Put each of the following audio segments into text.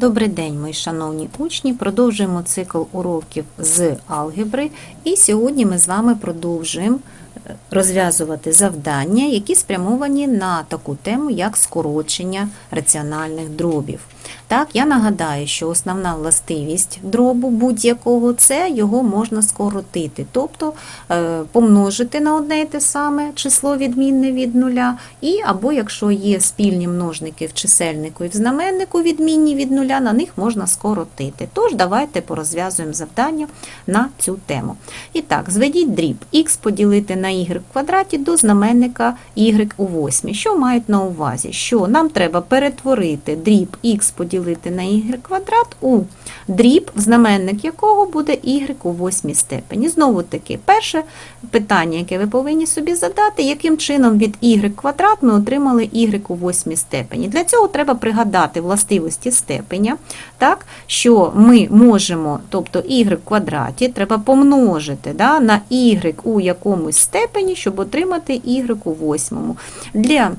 Добрий день, мої шановні учні. Продовжуємо цикл уроків з алгебри, і сьогодні ми з вами продовжуємо розв'язувати завдання, які спрямовані на таку тему, як скорочення раціональних дробів. Так, я нагадаю, що основна властивість дробу будь-якого це його можна скоротити, тобто е, помножити на одне і те саме число відмінне від нуля, і або якщо є спільні множники в чисельнику і в знаменнику відмінні від нуля, на них можна скоротити. Тож давайте порозв'язуємо завдання на цю тему. І так, зведіть дріб х поділити на y в квадраті до знаменника y у восьмій. Що мають на увазі? Що нам треба перетворити дріб х поділити на y квадрат у дріб, в знаменник якого буде y у восьмій степені. Знову таки, перше питання, яке ви повинні собі задати, яким чином від y квадрат ми отримали y у восьмій степені. Для цього треба пригадати властивості степеня, так, що ми можемо, тобто y в квадраті, треба помножити да, на y у якомусь степені, щоб отримати y у восьмому. Для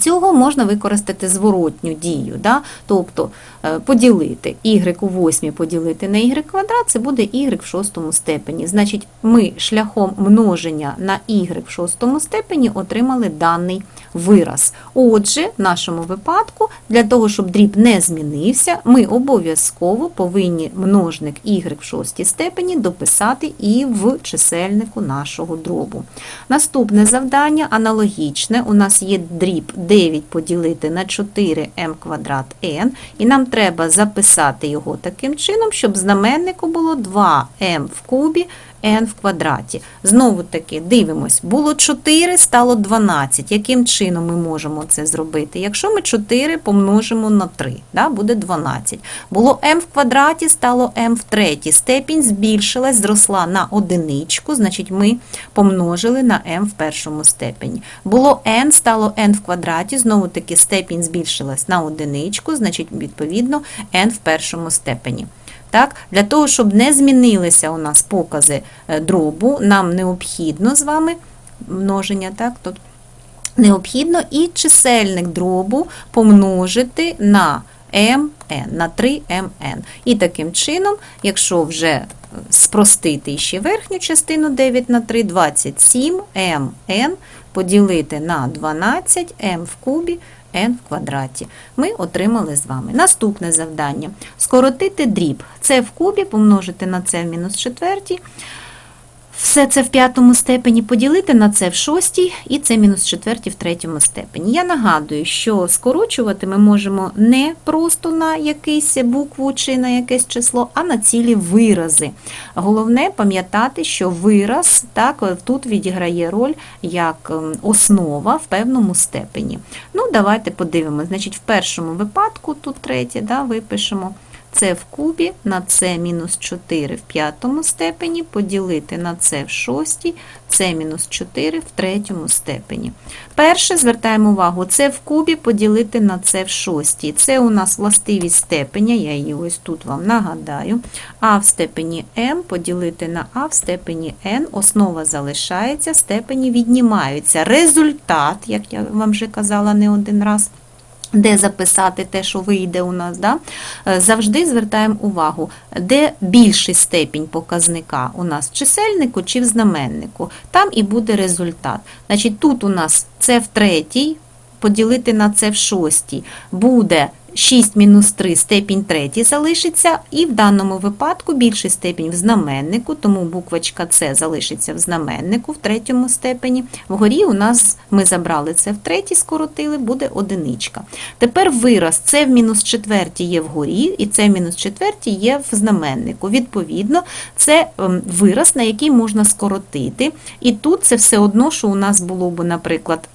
Цього можна використати зворотню дію, да? тобто е, поділити y у восьмій поділити на y квадрат, це буде y в шостому степені. Значить, ми шляхом множення на y в шостому степені отримали даний вираз. Отже, в нашому випадку, для того, щоб дріб не змінився, ми обов'язково повинні множник y в шостій степені дописати і в чисельнику нашого дробу. Наступне завдання аналогічне. У нас є дріб 9 поділити на 4m квадрат n, і нам треба записати його таким чином, щоб знаменнику було 2m в кубі n в квадраті. Знову таки, дивимось, було 4, стало 12. Яким чином ми можемо це зробити? Якщо ми 4 помножимо на 3, да, буде 12. Було m в квадраті, стало m в третій. Степінь збільшилась, зросла на одиничку, значить ми помножили на m в першому степені. Було n, стало n в квадраті, знову таки степінь збільшилась на одиничку, значить, відповідно, n в першому степені. Так, Для того, щоб не змінилися у нас покази е, дробу, нам необхідно з вами множення, так, тут необхідно і чисельник дробу помножити на mn, на 3mn. І таким чином, якщо вже е, спростити ще верхню частину 9 на 3, 27 mn поділити на 12 m в кубі n в квадраті. Ми отримали з вами. Наступне завдання. Скоротити дріб. Це в кубі помножити на це в мінус четвертій. Все це в п'ятому степені поділити на це в шостій, і це мінус четвертій в третьому степені. Я нагадую, що скорочувати ми можемо не просто на якусь букву чи на якесь число, а на цілі вирази. Головне пам'ятати, що вираз так, тут відіграє роль як ем, основа в певному степені. Ну, Давайте подивимося. Значить, В першому випадку, тут третє, да, випишемо це в кубі на це мінус 4 в п'ятому степені, поділити на це в шостій, це мінус 4 в третьому степені. Перше, звертаємо увагу, це в кубі поділити на це в шостій. Це у нас властивість степеня, я її ось тут вам нагадаю. А в степені m поділити на а в степені n, основа залишається, степені віднімаються. Результат, як я вам вже казала не один раз, де записати те, що вийде у нас, да? Е, завжди звертаємо увагу, де більший степінь показника у нас в чисельнику чи в знаменнику. Там і буде результат. Значить, Тут у нас це в третій, поділити на це в шостій, буде 6 мінус 3 степінь третій залишиться, і в даному випадку більший степінь в знаменнику, тому буквочка С залишиться в знаменнику в третьому степені. Вгорі у нас ми забрали це в третій, скоротили, буде одиничка. Тепер вираз С в мінус четвертій є вгорі, і С в мінус четвертій є в знаменнику. Відповідно, це ем, вираз, на який можна скоротити. І тут це все одно, що у нас було б, наприклад,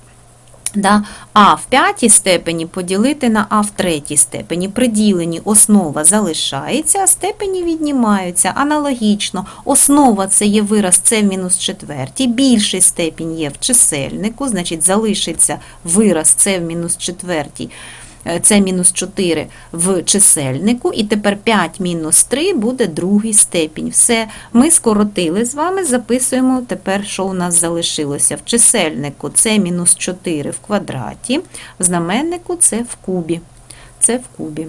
Да, А в п'ятій степені поділити на А в третій степені. При діленні основа залишається, а степені віднімаються. Аналогічно, основа це є вираз С в мінус четвертій, більший степінь є в чисельнику, значить залишиться вираз С в мінус четвертій. Е, це мінус 4 в чисельнику, і тепер 5 мінус 3 буде другий степінь. Все, ми скоротили з вами, записуємо тепер, що у нас залишилося. В чисельнику це мінус 4 в квадраті, в знаменнику це в кубі. Це в кубі.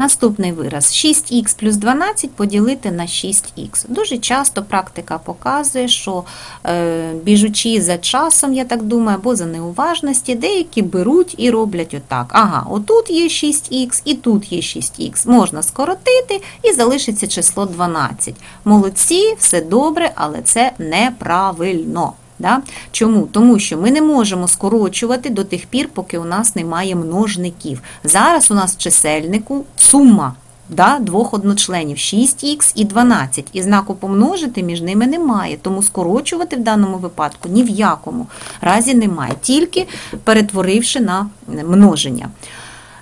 Наступний вираз 6х плюс 12 поділити на 6х. Дуже часто практика показує, що е, біжучи за часом, я так думаю, або за неуважності, деякі беруть і роблять отак. Ага, отут є 6х і тут є 6х. Можна скоротити і залишиться число 12. Молодці, все добре, але це неправильно. Да? Чому? Тому що ми не можемо скорочувати до тих пір, поки у нас немає множників. Зараз у нас в чисельнику сума да, двох одночленів 6х і 12. І знаку помножити між ними немає. Тому скорочувати в даному випадку ні в якому разі немає, тільки перетворивши на множення.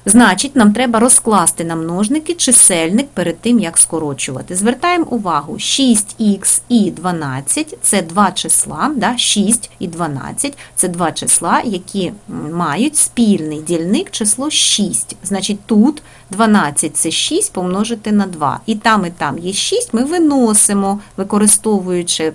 Значить, нам треба розкласти на множники чисельник перед тим, як скорочувати. Звертаємо увагу, 6х і 12 це два числа, да, 6 і 12 це два числа, які мають спільний дільник число 6. Значить, тут 12 це 6 помножити на 2. І там, і там є 6, ми виносимо, використовуючи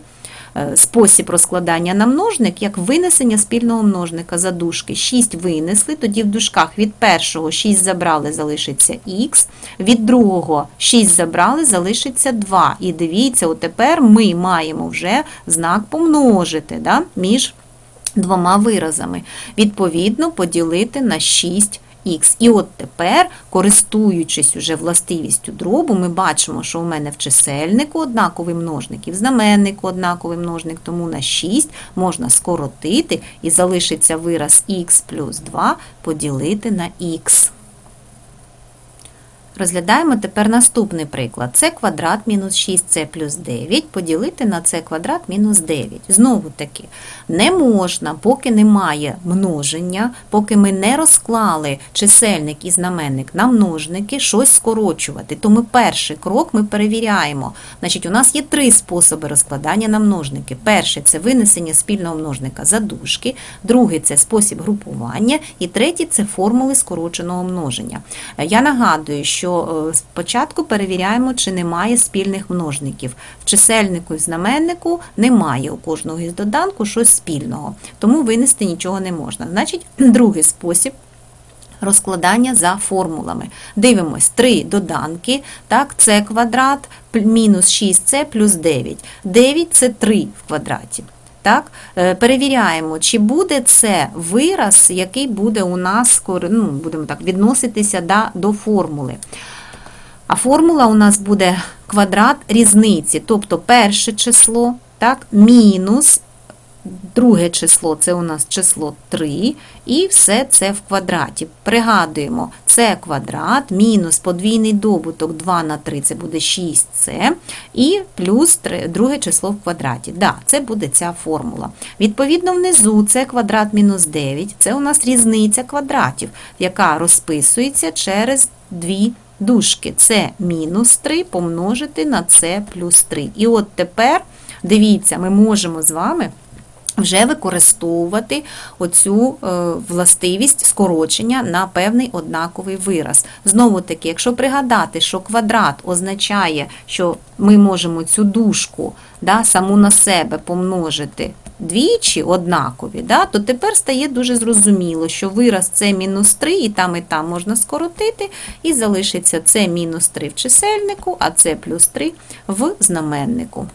спосіб розкладання на множник, як винесення спільного множника за дужки. 6 винесли, тоді в дужках від першого 6 забрали, залишиться х, від другого 6 забрали, залишиться 2. І дивіться, отепер ми маємо вже знак помножити да, між двома виразами. Відповідно, поділити на 6 х. І от тепер, користуючись уже властивістю дробу, ми бачимо, що у мене в чисельнику однаковий множник і в знаменнику однаковий множник, тому на 6 можна скоротити і залишиться вираз х плюс 2 поділити на х. Розглядаємо тепер наступний приклад. Це квадрат мінус 6c плюс 9 поділити на c квадрат мінус 9. Знову таки, не можна, поки немає множення, поки ми не розклали чисельник і знаменник на множники, щось скорочувати. Тому перший крок ми перевіряємо. Значить, у нас є три способи розкладання на множники. Перший це винесення спільного множника за дужки, другий це спосіб групування, і третій це формули скороченого множення. Я нагадую, що що е, спочатку перевіряємо, чи немає спільних множників. В чисельнику і знаменнику немає у кожного із доданку щось спільного, тому винести нічого не можна. Значить, другий спосіб. Розкладання за формулами. Дивимось, три доданки, так, це квадрат мінус 6c плюс 9. 9 це 3 в квадраті. Так, е, Перевіряємо, чи буде це вираз, який буде у нас ну, будемо так, відноситися да, до формули. А формула у нас буде квадрат різниці, тобто перше число, так, мінус Друге число це у нас число 3, і все це в квадраті. Пригадуємо, це квадрат мінус подвійний добуток 2 на 3 це буде 6c, і плюс 3, друге число в квадраті. Да, це буде ця формула. Відповідно, внизу це квадрат мінус 9, це у нас різниця квадратів, яка розписується через дві дужки. Це мінус 3 помножити на це плюс 3. І от тепер, дивіться, ми можемо з вами вже використовувати оцю е, властивість скорочення на певний однаковий вираз. Знову таки, якщо пригадати, що квадрат означає, що ми можемо цю дужку да, саму на себе помножити двічі однакові, да, то тепер стає дуже зрозуміло, що вираз це мінус 3, і там, і там можна скоротити, і залишиться це мінус 3 в чисельнику, а це плюс 3 в знаменнику.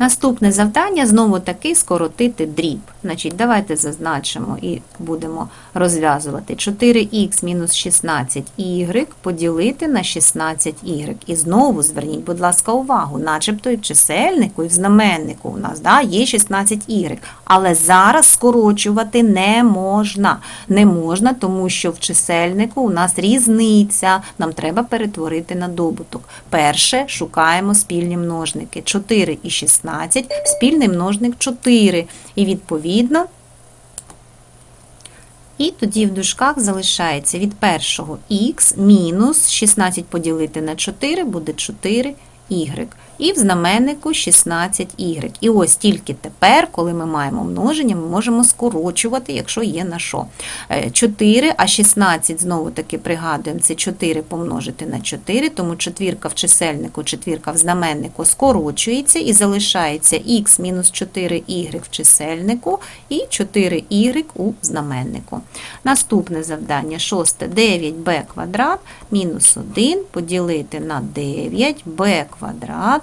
Наступне завдання знову таки скоротити дріб. Значить, Давайте зазначимо і будемо розв'язувати 4х мінус 16y поділити на 16y. І знову зверніть, будь ласка, увагу, начебто і в чисельнику, і в знаменнику у нас да, є 16y. Але зараз скорочувати не можна. Не можна, тому що в чисельнику у нас різниця. Нам треба перетворити на добуток. Перше шукаємо спільні множники. 4 і 16, спільний множник 4. І відповідно. І тоді в дужках залишається від першого х мінус 16 поділити на 4 буде 4х. y. І в знаменнику 16y. І ось тільки тепер, коли ми маємо множення, ми можемо скорочувати, якщо є на що. Е, 4, а 16, знову таки пригадуємо, це 4 помножити на 4, тому четвірка в чисельнику, четвірка в знаменнику скорочується і залишається х мінус 4y в чисельнику і 4y у знаменнику. Наступне завдання, шосте, 9b квадрат мінус 1 поділити на 9b квадрат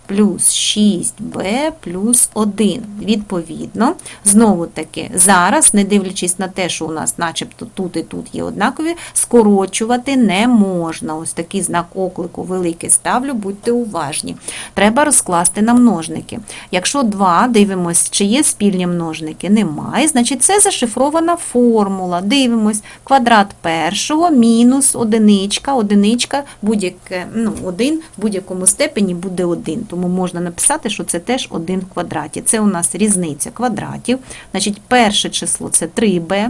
плюс 6b плюс 1. Відповідно, знову таки, зараз, не дивлячись на те, що у нас начебто тут і тут є однакові, скорочувати не можна. Ось такий знак оклику великий ставлю, будьте уважні. Треба розкласти на множники. Якщо 2, дивимось, чи є спільні множники, немає, значить це зашифрована формула. Дивимось, квадрат першого мінус одиничка, одиничка, будь-яке, ну, один в будь-якому степені буде 1. Тому можна написати, що це теж 1 в квадраті. Це у нас різниця квадратів. Значить, перше число це 3b,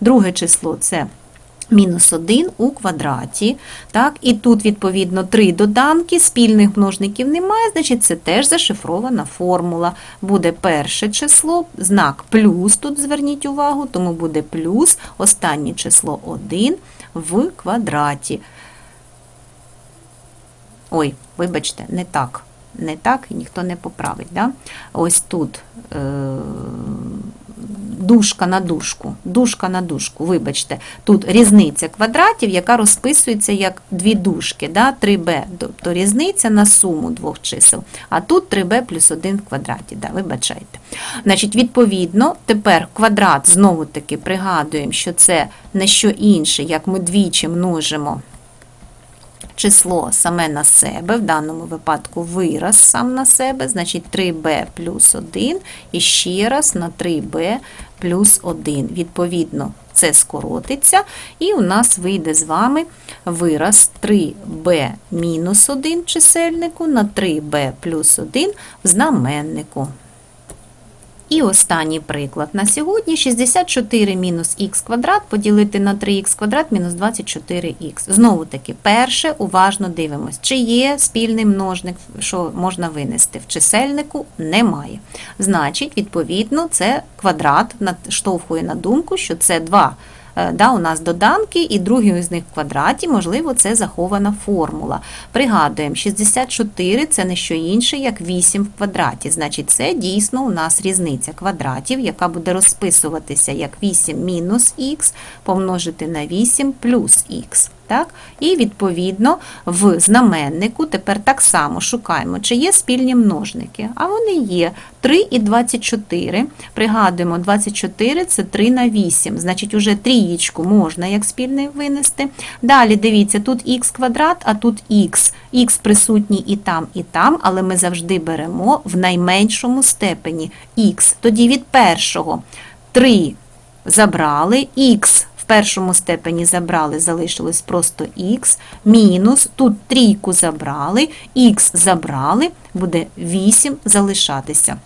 друге число це мінус 1 у квадраті. Так? І тут, відповідно, три доданки, спільних множників немає, значить це теж зашифрована формула. Буде перше число, знак плюс, тут зверніть увагу, тому буде плюс, останнє число 1 в квадраті. Ой, вибачте, не так. Не так, і ніхто не поправить. Да? Ось тут е, дужка на дужку, дужка на дужку, вибачте, тут різниця квадратів, яка розписується як дві дужки, да? 3b, тобто різниця на суму двох чисел. А тут 3b плюс 1 в квадраті, да, вибачайте. Значить, відповідно, тепер квадрат, знову-таки пригадуємо, що це не що інше, як ми двічі множимо число саме на себе, в даному випадку вираз сам на себе, значить 3b плюс 1 і ще раз на 3b плюс 1. Відповідно, це скоротиться, і у нас вийде з вами вираз 3b мінус 1 в чисельнику на 3b плюс 1 в знаменнику. І останній приклад на сьогодні 64 мінус х квадрат поділити на 3х квадрат мінус 24х. Знову таки, перше, уважно дивимось, чи є спільний множник, що можна винести. В чисельнику немає. Значить, відповідно, це квадрат штовхує на думку, що це 2 да, у нас доданки, і другий з них в квадраті, можливо, це захована формула. Пригадуємо, 64 це не що інше, як 8 в квадраті. Значить, це дійсно у нас різниця квадратів, яка буде розписуватися як 8 мінус х помножити на 8 плюс х. Так? І, відповідно, в знаменнику тепер так само шукаємо, чи є спільні множники. А вони є 3 і 24. Пригадуємо, 24 це 3 на 8, значить, уже трієчку можна як спільний винести. Далі, дивіться, тут х квадрат, а тут х. Х присутній і там, і там, але ми завжди беремо в найменшому степені х. Тоді від першого 3 забрали, х в першому степені забрали, залишилось просто х, мінус, тут трійку забрали, х забрали, буде 8 залишатися.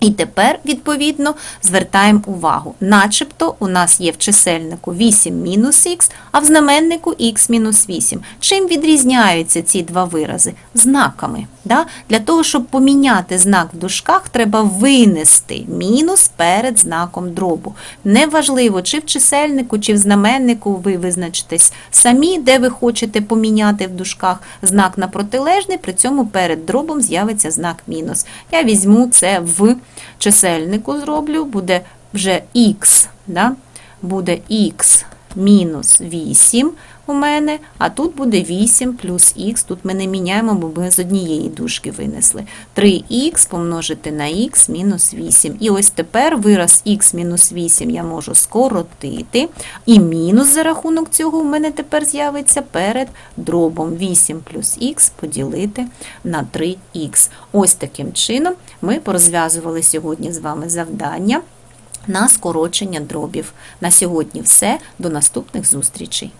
І тепер, відповідно, звертаємо увагу. Начебто у нас є в чисельнику 8 мінус х, а в знаменнику х мінус 8. Чим відрізняються ці два вирази? Знаками. Да? Для того, щоб поміняти знак в дужках, треба винести мінус перед знаком дробу. Неважливо, чи в чисельнику, чи в знаменнику ви визначитесь самі, де ви хочете поміняти в дужках знак на протилежний, при цьому перед дробом з'явиться знак мінус. Я візьму це в чисельнику зроблю, буде вже х, да? буде х мінус 8 у мене, а тут буде 8 плюс х, тут ми не міняємо, бо ми з однієї дужки винесли. 3х помножити на х мінус 8. І ось тепер вираз х мінус 8 я можу скоротити, і мінус за рахунок цього у мене тепер з'явиться перед дробом 8 плюс х поділити на 3х. Ось таким чином ми порозв'язували сьогодні з вами завдання на скорочення дробів. На сьогодні все. До наступних зустрічей!